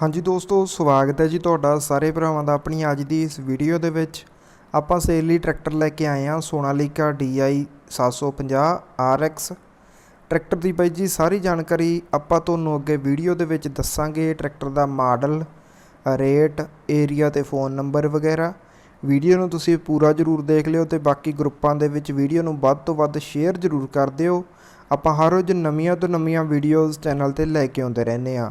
ਹਾਂਜੀ ਦੋਸਤੋ, ਸਵਾਗਤ ਹੈ ਜੀ ਤੁਹਾਡਾ ਸਾਰੇ ਭਰਾਵਾਂ ਦਾ ਆਪਣੀ ਅੱਜ ਦੀ ਇਸ ਵੀਡੀਓ ਦੇ ਵਿੱਚ। ਆਪਾਂ ਸੇਲ ਲਈ ਟਰੈਕਟਰ ਲੈ ਕੇ ਆਏ ਹਾਂ, ਸੋਨਾਲੀਕਾ DI 750 RX ਟਰੈਕਟਰ ਦੀ ਬਾਈ ਜੀ, ਸਾਰੀ ਜਾਣਕਾਰੀ ਆਪਾਂ ਤੁਹਾਨੂੰ ਅੱਗੇ ਵੀਡੀਓ ਦੇ ਵਿੱਚ ਦੱਸਾਂਗੇ। ਟਰੈਕਟਰ ਦਾ ਮਾਡਲ, ਰੇਟ, ਏਰੀਆ ਤੇ ਫੋਨ ਨੰਬਰ ਵਗੈਰਾ। ਵੀਡੀਓ ਨੂੰ ਤੁਸੀਂ ਪੂਰਾ ਜ਼ਰੂਰ ਦੇਖ ਲਿਓ ਤੇ ਬਾਕੀ ਗਰੁੱਪਾਂ ਦੇ ਵਿੱਚ ਵੀਡੀਓ ਨੂੰ ਵੱਧ ਤੋਂ ਵੱਧ ਸ਼ੇਅਰ ਜ਼ਰੂਰ ਕਰ ਦਿਓ। ਆਪਾਂ ਹਰ ਰੋਜ਼ ਨਵੀਆਂ ਤੋਂ ਨਵੀਆਂ ਵੀਡੀਓਜ਼ ਚੈਨਲ ਤੇ ਲੈ ਕੇ ਆਉਂਦੇ ਰਹਿੰਦੇ ਆ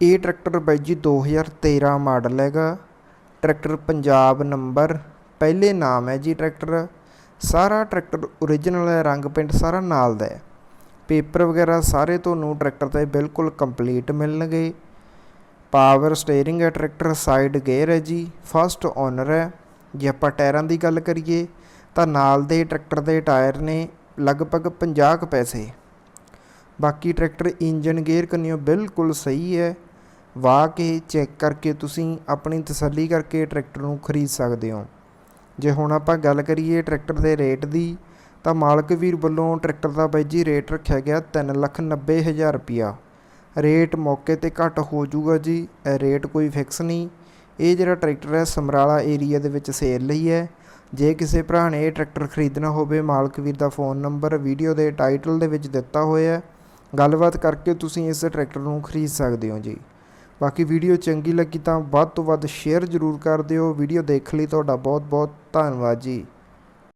ਇਹ ਟਰੈਕਟਰ ਬਾਈ ਜੀ 2013 ਮਾਡਲ ਹੈਗਾ। ਟਰੈਕਟਰ ਪੰਜਾਬ ਨੰਬਰ, ਪਹਿਲੇ ਨਾਮ ਹੈ ਜੀ ਟਰੈਕਟਰ। ਸਾਰਾ ਟਰੈਕਟਰ ਓਰੀਜਨਲ ਹੈ, ਰੰਗ ਪੇਂਟ ਸਾਰਾ ਨਾਲ ਦਾ ਹੈ। ਪੇਪਰ ਵਗੈਰਾ ਸਾਰੇ ਤੁਹਾਨੂੰ ਟਰੈਕਟਰ ਤੇ ਬਿਲਕੁਲ ਕੰਪਲੀਟ ਮਿਲਣਗੇ। ਪਾਵਰ ਸਟੀਅਰਿੰਗ ਹੈ ਟਰੈਕਟਰ ਸਾਈਡ ਗੇਅਰ ਹੈ ਜੀ ਫਸਟ ਓਨਰ ਹੈ। ਜੇ ਆਪਾਂ ਟਾਇਰਾਂ ਦੀ ਗੱਲ ਕਰੀਏ, ਤਾਂ ਨਾਲ ਦੇ ਟਰੈਕਟਰ ਦੇ ਟਾਇਰ ਨੇ ਲਗਭਗ 50 ਕੁ ਪੈਸੇ। ਬਾਕੀ ਟਰੈਕਟਰ ਇੰਜਨ ਗੇਅਰ ਕੰਨਿਓ ਬਿਲਕੁਲ ਸਹੀ ਹੈ। ਵਾਹ ਕੇ ਚੈੱਕ ਕਰਕੇ ਤੁਸੀਂ ਆਪਣੀ ਤਸੱਲੀ ਕਰਕੇ ਟਰੈਕਟਰ ਨੂੰ ਖਰੀਦ ਸਕਦੇ ਹੋ। ਜੇ ਹੁਣ ਆਪਾਂ ਗੱਲ ਕਰੀਏ ਟਰੈਕਟਰ ਦੇ ਰੇਟ ਦੀ, ਤਾਂ ਮਾਲਕ ਵੀਰ ਵੱਲੋਂ ਟਰੈਕਟਰ ਦਾ ਬਾਈ ਜੀ ਰੇਟ ਰੱਖਿਆ ਗਿਆ ਤਿੰਨ ਲੱਖ ਨੱਬੇ ਹਜ਼ਾਰ ਰੁਪਿਆ ਰੇਟ ਮੌਕੇ ਤੇ ਘੱਟ ਹੋ ਜਾਊਗਾ ਜੀ ਰੇਟ ਕੋਈ ਫਿਕਸ ਨਹੀਂ। ਇਹ ਜਿਹੜਾ ਟਰੈਕਟਰ ਹੈ, ਸਮਰਾਲਾ ਏਰੀਆ ਦੇ ਵਿੱਚ ਸੇਲ ਲਈ ਹੈ। ਜੇ ਕਿਸੇ ਭਰਾ ਨੇ ਇਹ ਟਰੈਕਟਰ ਖਰੀਦਣਾ ਹੋਵੇ, ਮਾਲਕ ਵੀਰ ਦਾ ਫੋਨ ਨੰਬਰ ਵੀਡੀਓ ਦੇ ਟਾਈਟਲ ਦੇ ਵਿੱਚ ਦਿੱਤਾ ਹੋਇਆ ਹੈ। ਗੱਲਬਾਤ ਕਰਕੇ ਤੁਸੀਂ ਇਸ ਟਰੈਕਟਰ ਨੂੰ ਖਰੀਦ ਸਕਦੇ ਹੋ ਜੀ। ਬਾਕੀ ਵੀਡੀਓ ਚੰਗੀ ਲੱਗੀ ਤਾਂ ਵੱਧ ਤੋਂ ਵੱਧ ਸ਼ੇਅਰ ਜ਼ਰੂਰ ਕਰ ਦਿਓ। ਵੀਡੀਓ ਦੇਖ ਲਈ ਤੁਹਾਡਾ ਬਹੁਤ ਬਹੁਤ ਧੰਨਵਾਦ ਜੀ।